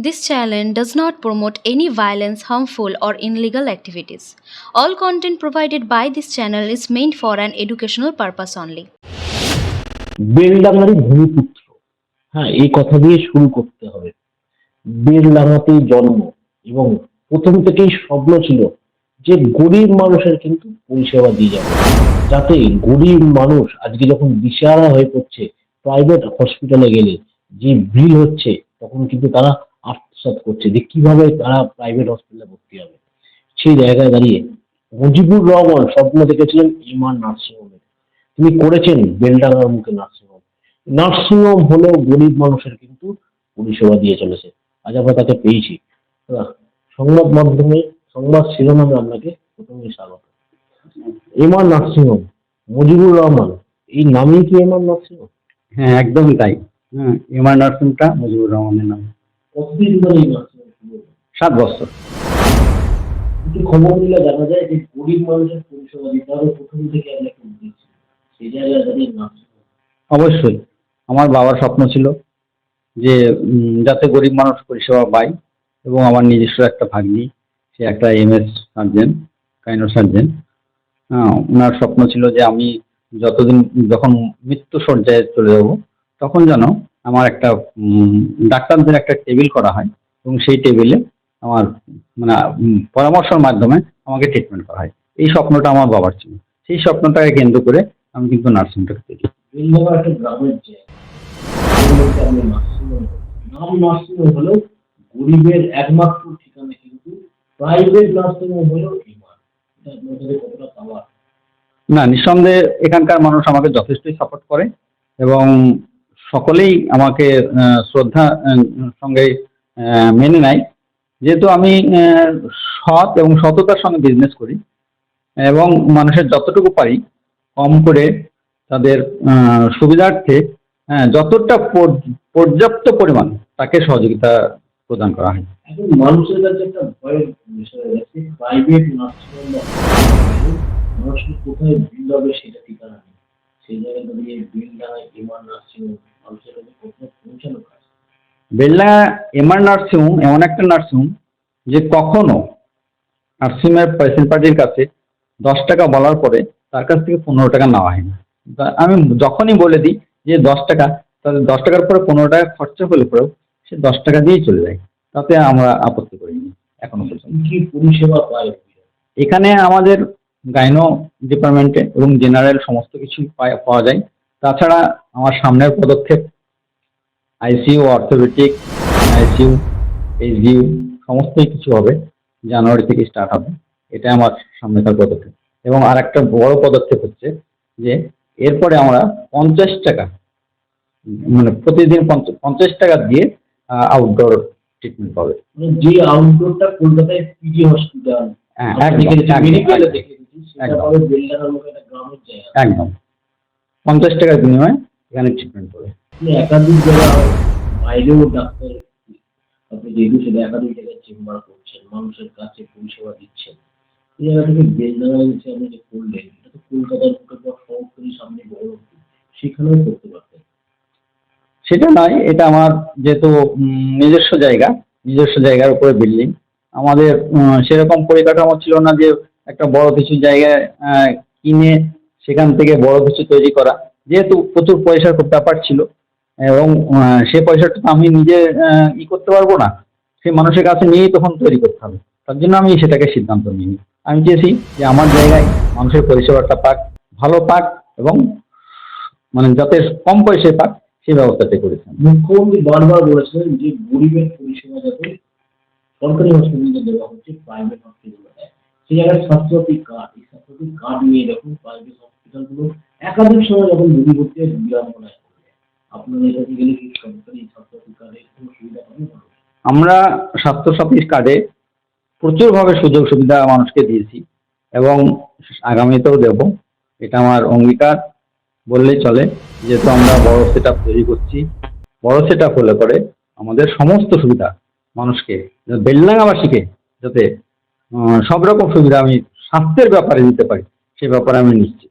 This channel does not promote any violence, harmful, or illegal activities. All content provided by this channel is meant for an educational purpose only. বেলডাঙ্গারি ভূমিপুত্র হ্যাঁ এই কথা দিয়ে শুরু করতে হবে বেলডাঙ্গাতেই জন্ম এবং প্রথম থেকেই স্বপ্ন ছিল যে গরিব মানুষের কিন্তু পরিষেবা দিয়ে যাবে যাতে গরিব মানুষ আজকে যখন দিশেহারা হয়ে পড়ছে প্রাইভেট হসপিটালে গেলে যে বিল হচ্ছে তখন কিন্তু তারা আত্মসাৎ করছে যে কীভাবে তারা প্রাইভেট হসপিটালে ভর্তি হবে। সেই জায়গায় দাঁড়িয়ে মুজিবুর রহমান স্বপ্ন দেখেছিলেন ইমান নার্সিংহোমের। তিনি করেছেন বেলডাঙ্গার মুখে নার্সিংহোম। নার্সিংহোম হলেও গরিব মানুষের কিন্তু পরিষেবা দিয়ে চলেছে। আজ আমরা তাকে পেয়েছি। সংবাদ মাধ্যমে, সংবাদ শিরোনামে আপনাকে প্রথমেই স্বাগত। এমআর নার্সিংহোম, মুজিবুর রহমান, এই নামই কি এমআর নার্সিংহোম? হ্যাঁ একদমই তাই। হ্যাঁ এমআর নার্সিংটা মুজিবুর রহমানের নাম। সাত বছর। খবর নিলে জানা যায় যে গরিব মানুষের পরিষেবা দিতে হবে প্রথম থেকে আমরা একটা উদ্দেশ্য সেই জায়গায় অবশ্যই আমার বাবার স্বপ্ন ছিল যে যাতে গরিব মানুষ পরিষেবা পায় এবং আমার নিজস্ব একটা ভাগ্নি সে একটা এমএস সার্জেন কাইনো সার্জেন। হ্যাঁ ওনার স্বপ্ন ছিল যে আমি যতদিন যখন মৃত্যু সজ্জায় চলে যাব তখন যেন আমার একটা ডাক্তারদের একটা টেবিল করা হয় এবং সেই টেবিলে আমার মানে পরামর্শের মাধ্যমে আমাকে ট্রিটমেন্ট করা হয়। এই স্বপ্নটা আমার বাবার ছিল। সেই স্বপ্নটাকে কেন্দ্র করে আমি কিন্তু নার্সিংটাকে তৈরি। নাম হলেও গরিবের একমাত্র ঠিকানা কিন্তু প্রাইভেট হলেও পাওয়ার না নিঃসন্দেহে এখানকার মানুষ আমাকে যথেষ্টই সাপোর্ট করে এবং সকলেই আমাকে শ্রদ্ধা সঙ্গে মেনে নেয়। যেহেতু আমি সৎ এবং সততার সঙ্গে বিজনেস করি এবং মানুষের যতটুকু পারি কম করে তাদের সুবিধার্থে যতটা পর্যাপ্ত পরিমাণ তাকে সহযোগিতা প্রদান করা হয়। মানুষের কাছে একটা ভয়ের বিষয় গেছে প্রাইভেট কোথায় বিল হবে সেটা ঠিকানা নেই। সেই জায়গায় দাঁড়িয়ে বিলডাঙ্গায় ইমান নার্সিংহোম মানুষের বেল্লা এমআর নার্সিংহোম এমন একটা নার্সিংহোম যে কখনো নার্সিংহোমের পেশেন্ট পার্টির কাছে দশ টাকা বলার পরে তার কাছ থেকে পনেরো টাকা নেওয়া হয় না। আমি যখনই বলে দিই যে দশ টাকা তাহলে দশ টাকার পরে পনেরো টাকা খরচা হলে পরেও সে দশ টাকা দিয়েই চলে যায়। তাতে আমরা আপত্তি করিনি এখনও পর্যন্ত। কি পরিষেবা পায়? এখানে আমাদের গাইনো ডিপার্টমেন্টে এবং জেনারেল সমস্ত কিছু পাওয়া যায়। তাছাড়া আমার সামনের পদক্ষেপ আইসিইউ অর্থোপেডিক আইসিইউ এইচডিইউ সমস্তই কিছু হবে জানুয়ারি থেকে স্টার্ট হবে। এটা আমার সামনেকার পদক্ষেপ। এবং আর একটা বড় পদক্ষেপ হচ্ছে যে এরপরে আমরা পঞ্চাশ টাকা মানে প্রতিদিন পঞ্চাশ টাকা দিয়ে আউটডোর ট্রিটমেন্ট পাবে। মানে যে আউটডোরটা কলকাতায় পিজি হসপিটাল হ্যাঁ একদম। পাবে পঞ্চাশ টাকার বিনিময়ে এখানে ট্রিটমেন্ট করবে আপনি একাধিক জায়গায় বাইরেও ডাক্তার আপনি যেহেতু সেটা একাধিক জায়গায় চেম্বার করছেন, মানুষের কাছে পরিষেবা দিচ্ছেন, এই জায়গা থেকে এসে আপনি যে করলেন, এটা তো কলকাতার সামনে বড় সেখানেও করতে পারতেন। সেটা নয়, এটা আমার যেহেতু নিজস্ব জায়গা, নিজস্ব জায়গার উপরে বিল্ডিং। আমাদের সেরকম পরিকাঠামো ছিল না যে একটা বড় কিছু জায়গায় কিনে সেখান থেকে বড় কিছু তৈরি করা। যেহেতু প্রচুর পয়সার ব্যাপার ছিল এবং সে পয়সাটা তো আমি নিজে ই করতে পারব না। সেই মানুষের কাছে নিয়েই তখন তৈরি করতে হবে। তার জন্য আমি সেটাকে সিদ্ধান্ত নিইনি। আমি চেয়েছি যে আমার জায়গায় মানুষের পরিষেবাটা পাক, ভালো পাক এবং মানে যাতে কম পয়সায় পাক, সেই ব্যবস্থাটা করেছেন মুখ্যমন্ত্রী বারবার বলেছেন যে গরিবের পরিষেবা যাতে সরকারি হসপিটালে দেওয়া হচ্ছে প্রাইভেট হসপিটালে সেই জায়গায় স্বাস্থ্যসাথী কার্ড এই স্বাস্থ্যসাথী কার্ড নিয়ে যখন প্রাইভেট হসপিটালগুলো একাধিক সময় যখন রোগী ভর্তি হয় বিড়ম্বনায় পড়বে আপনার আমরা স্বাস্থ্যসাথী কার্ডে প্রচুরভাবে সুযোগ সুবিধা মানুষকে দিয়েছি এবং আগামীতেও দেব। এটা আমার অঙ্গীকার। বললেই চলে, যেহেতু আমরা বড় সেট তৈরি করছি, বড় সেট হলে পরে আমাদের সমস্ত সুবিধা মানুষকে বেলডাঙ্গাবাসীকে যাতে সব রকম সুবিধা আমি স্বাস্থ্যের ব্যাপারে দিতে পারি, সে ব্যাপারে আমি নিশ্চিত।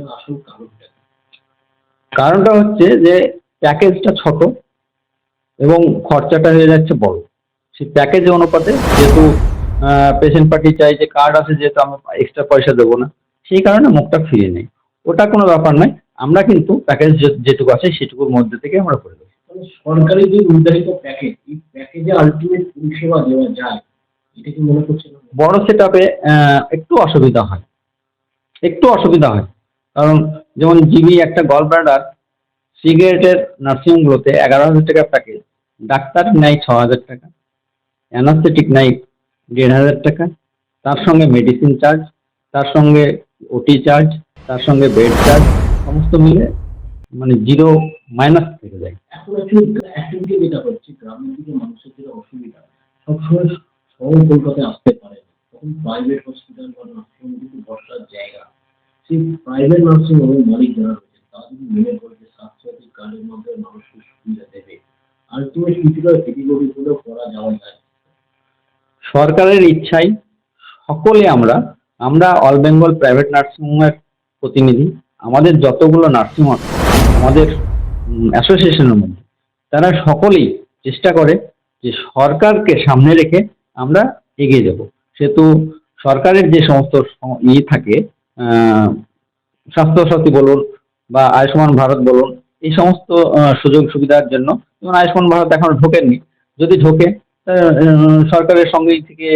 এটা আসল কারণটা কারণটা হচ্ছে যে প্যাকেজটা ছোট এবং খরচাটা হয়ে যাচ্ছে বড়। সেই প্যাকেজ অনুপাতে যেহেতু পেশেন্ট পার্টি চাই যে কার্ড আছে যেহেতু আমরা এক্সট্রা পয়সা দেবো না সেই কারণে মুখটা ফিরিয়ে নেই। ওটা কোনো ব্যাপার নয় আমরা কিন্তু প্যাকেজ যেটুকু আছে সেটুকুর মধ্যে থেকে আমরা করে দেবো। সরকারি যে নির্ধারিত প্যাকেজ এই প্যাকেজে আলটিমেট পরিষেবা দেওয়া যায় এটা কি মনে করছেন বড় সেট একটু অসুবিধা হয়। একটু অসুবিধা হয়। কারণ যেমন জিবি একটা গল সিগারেটের নার্সিংহোমগুলোতে এগারো হাজার টাকা প্যাকেজ ডাক্তার নেয় ছ হাজার টাকা। অ্যানাস্থেটিক নেয় দেড় হাজার টাকা। তার সঙ্গে মেডিসিন চার্জ তার সঙ্গে ওটি চার্জ তার সঙ্গে বেড চার্জ সমস্ত মিলে মানে জিরো মাইনাস থেকে যায়। অসুবিধা, সবসময় কলকাতায় আসতে পারে না। তখন প্রাইভেট হসপিটাল বা নার্সিংহোম কিন্তু বসার জায়গা সেই প্রাইভেট মালিক যারা রয়েছে করে যে স্বাস্থ্যসাথী কার্ডের মধ্যে মানুষকে সুবিধা দেবে। আলটিমেট কিছুটা করা যাওয়া যায় সরকারের ইচ্ছায় সকলে আমরা আমরা অল বেঙ্গল প্রাইভেট নার্সিংহোমের প্রতিনিধি, আমাদের যতগুলো নার্সিংহোম আমাদের অ্যাসোসিয়েশনের মধ্যে, তারা সকলেই চেষ্টা করে যে সরকারকে সামনে রেখে আমরা এগিয়ে যাব। সেহেতু সরকারের যে সমস্ত ইয়ে থাকে স্বাস্থ্যসাথী বলুন বা আয়ুষ্মান ভারত বলুন এই সমস্ত সুযোগ সুবিধার জন্য যেমন আয়ুষ্মান ভারত এখনও ঢোকেননি যদি ঢোকে সরকারের সঙ্গেই থেকে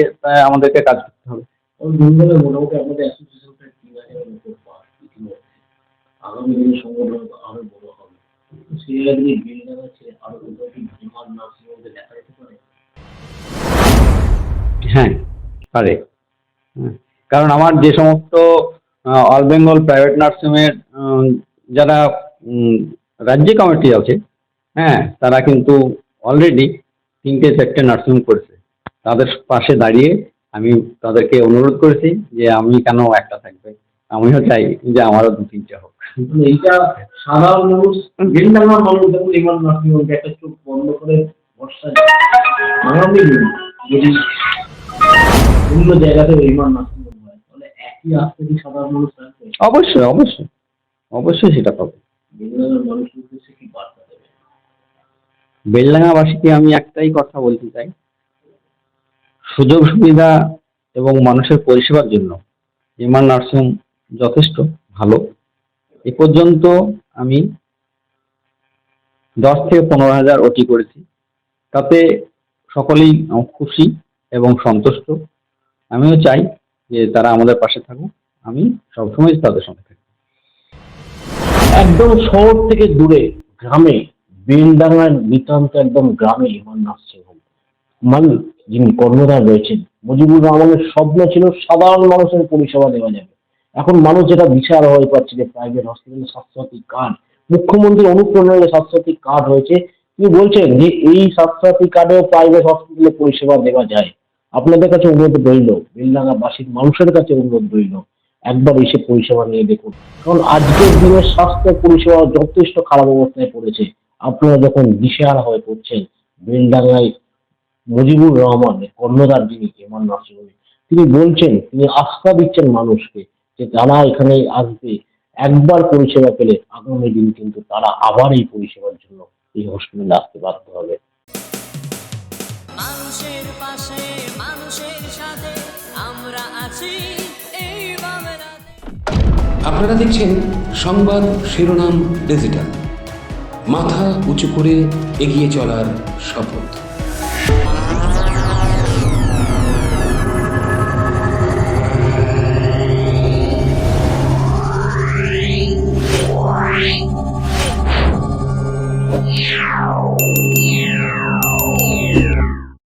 আমাদেরকে কাজ করতে হবে। আগামী দিনে সংগঠন আরও বড় সেই যদি আছে আরও দেখা যেতে পারে। হ্যাঁ পারে। হ্যাঁ, কারণ আমার যে সমস্ত অল বেঙ্গল প্রাইভেট নার্সিংয়ের যারা রাজ্য কমিটি আছে হ্যাঁ তারা কিন্তু অলরেডি তিনটে চারটে নার্সিং করেছে। তাদের পাশে দাঁড়িয়ে আমি তাদেরকে অনুরোধ করেছি যে আমি কেন একটা থাকবে। আমিও চাই যে আমারও দু তিনটে হোক। সাধারণ মানুষ বন্ধ করে বর্ষা অন্য জায়গাতে ইমান নার্সিংহোম অবশ্যই অবশ্যই অবশ্যই সেটা পাবে। বেলডাঙ্গার মানুষের উদ্দেশ্যে কি বার্তা দেবে বেলডাঙ্গাবাসীকে আমি একটাই কথা বলতে চাই। সুযোগ সুবিধা এবং মানুষের পরিষেবার জন্য ইমান নার্সিং যথেষ্ট ভালো। এ পর্যন্ত আমি দশ থেকে পনেরো হাজার ওটি করেছি। তাতে সকলেই খুশি এবং সন্তুষ্ট। আমিও চাই যে তারা আমাদের পাশে থাকুক, আমি সবসময় তাদের সঙ্গে থাকি। একদম শহর থেকে দূরে গ্রামে বেলডাঙ্গার নিতান্ত একদম গ্রামে ইমান নার্সিংহোম মালিক যিনি কর্মধার রয়েছেন, মুজিবুর রহমানের স্বপ্ন ছিল সাধারণ মানুষের পরিষেবা দেওয়া যাবে। এখন মানুষ যেটা বিচার হয়ে পাচ্ছে যে প্রাইভেট হসপিটালে স্বাস্থ্যসাথী কার্ড মুখ্যমন্ত্রীর অনুপ্রেরণায় স্বাস্থ্যসাথী কার্ড হয়েছে তিনি বলছেন যে এই স্বাস্থ্যসাথী কার্ডেও প্রাইভেট হসপিটালে পরিষেবা দেওয়া যায়। আপনাদের কাছে অনুরোধ রইল বেলডাঙ্গাবাসীর মানুষের কাছে অনুরোধ রইল, একবার এসে পরিষেবা নিয়ে দেখুন। কারণ আজকের দিনে স্বাস্থ্য পরিষেবা যথেষ্ট খারাপ অবস্থায় পড়েছে। আপনারা যখন দিশেহারা হয়ে পড়ছেন, বেলডাঙ্গায় মুজিবুর রহমান, কর্ণধার যিনি ইমান নার্সিংহোমে, তিনি বলছেন, তিনি আস্থা দিচ্ছেন মানুষকে যে তারা এখানে আসবে, একবার পরিষেবা পেলে আগামী দিন কিন্তু তারা আবার এই পরিষেবার জন্য এই হসপিটালে আসতে বাধ্য হবে। মানুষের পাশে, মানুষের সাথে আমরা আছি। এই আপনারা দেখছেন সংবাদ শিরোনাম ডিজিটাল। মাথা উঁচু করে এগিয়ে চলার শপথ।